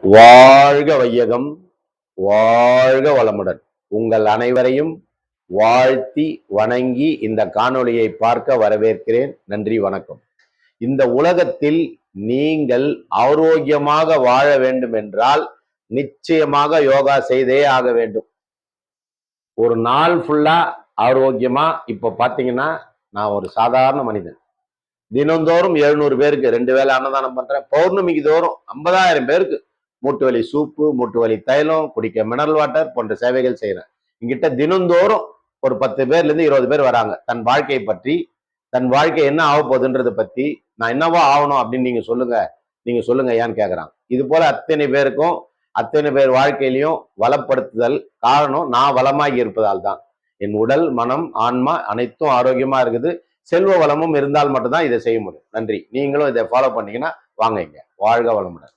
வாழ்க வையகம் வாழ்க வளமுடன். உங்கள் அனைவரையும் வாழ்த்தி வணங்கி இந்த காணொளியை பார்க்க வரவேற்கிறேன். நன்றி வணக்கம். இந்த உலகத்தில் நீங்கள் ஆரோக்கியமாக வாழ வேண்டும் என்றால் நிச்சயமாக யோகா செய்தே ஆக வேண்டும். ஒரு நாள் ஃபுல்லா ஆரோக்கியமா இப்ப பாத்தீங்கன்னா நான் ஒரு சாதாரண மனிதன். தினந்தோறும் எழுநூறு பேருக்கு ரெண்டு வேலை அன்னதானம் பண்றேன். பௌர்ணமிக்கு தோறும் ஐம்பதாயிரம் பேருக்கு மூட்டு வலி சூப்பு மூட்டு வலி தைலம் குடிக்க மினரல் வாட்டர் போன்ற சேவைகள் செய்கிறேன் எங்கிட்ட தினந்தோறும் ஒரு பத்து பேர்லேருந்து இருபது பேர் வராங்க. தன் வாழ்க்கையை பற்றி தன் வாழ்க்கை என்ன ஆக போகுதுன்றதை பற்றி நான் என்னவா ஆகணும் அப்படின்னு நீங்கள் சொல்லுங்கள் நீங்கள் சொல்லுங்கள் ஏன்னு கேட்குறாங்க இது போல் அத்தனை பேருக்கும் அத்தனை பேர் வாழ்க்கையிலையும் வளப்படுத்துதல் காரணம் நான் வளமாகி இருப்பதால் தான். என் உடல் மனம் ஆன்மா அனைத்தும் ஆரோக்கியமாக இருக்குது. செல்வ வளமும் இருந்தால் மட்டும்தான் இதை செய்ய முடியும். நன்றி. நீங்களும் இதை ஃபாலோ பண்ணீங்கன்னா வாங்க இங்க. வாழ்க வளமுடன்.